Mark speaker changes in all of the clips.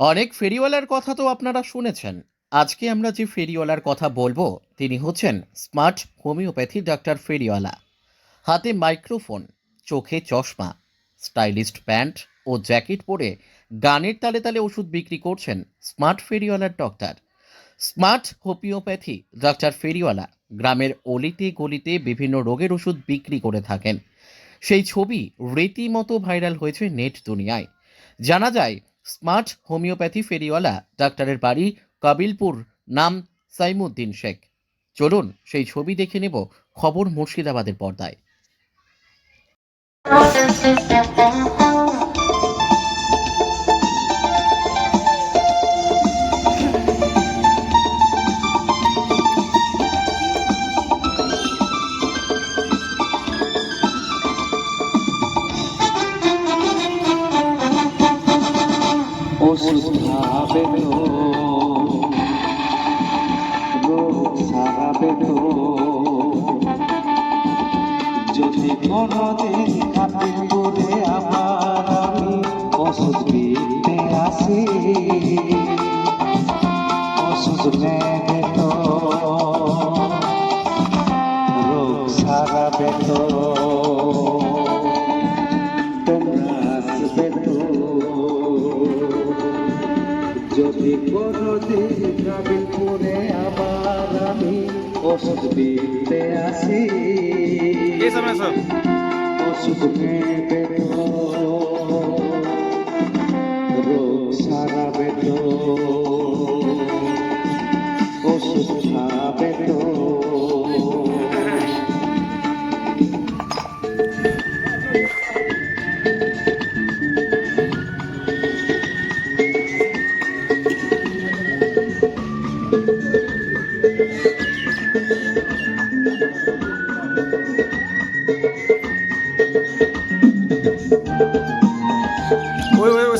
Speaker 1: অনেক ফেরিওয়ালার কথা তো আপনারা শুনেছেন। আজকে আমরা যে ফেরিওয়ালার কথা বলব, তিনি হচ্ছেন স্মার্ট হোমিওপ্যাথি ডাক্তার ফেরিওয়ালা। হাতে মাইক্রোফোন, চোখে চশমা, স্টাইলিস্ট প্যান্ট ও জ্যাকেট পরে গানের তালে তালে ওষুধ বিক্রি করছেন স্মার্ট ফেরিওয়ালার ডক্টর। স্মার্ট হোমিওপ্যাথি ডাক্তার ফেরিওয়ালা গ্রামের অলিতে গলিতে বিভিন্ন রোগের ওষুধ বিক্রি করে থাকেন। সেই ছবি রীতিমতো ভাইরাল হয়েছে নেট দুনিয়ায়। জানা যায় স্মার্ট হোমিওপ্যাথি ফেরিওয়ালা ডাক্তারের বাড়ি কাবিলপুর, নাম সাইমুদ্দিন শেখ। চলুন সেই ছবি দেখে নেব খবর মুর্শিদাবাদের পর্দায়।
Speaker 2: ওষুধ খাবে তো রোগ তো যদি কোনদিন খাতে করে আমার আমি ওষুধ দিতে আসি ওষুধ নেবে অসুখ পেতে আসি অসুখ পেতে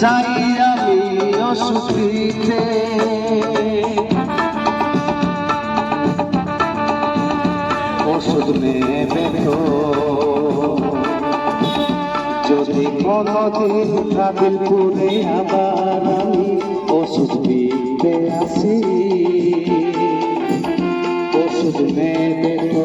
Speaker 2: চাই আমি দিতে ওষুধ নেবে তো। যদি কোনদিন করে আবার আমি ওষুধ দিতে আসি ওষুধ নেবে তো।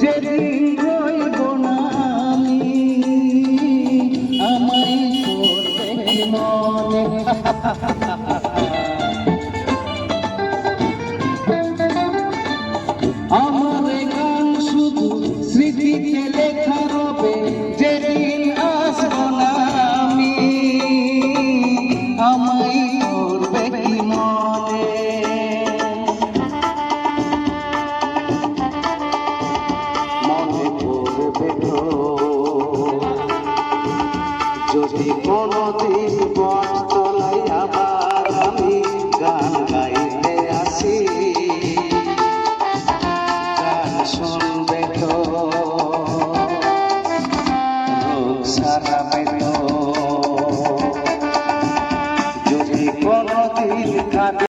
Speaker 2: যেদিন রইব না আমি আমায় করবে মনে।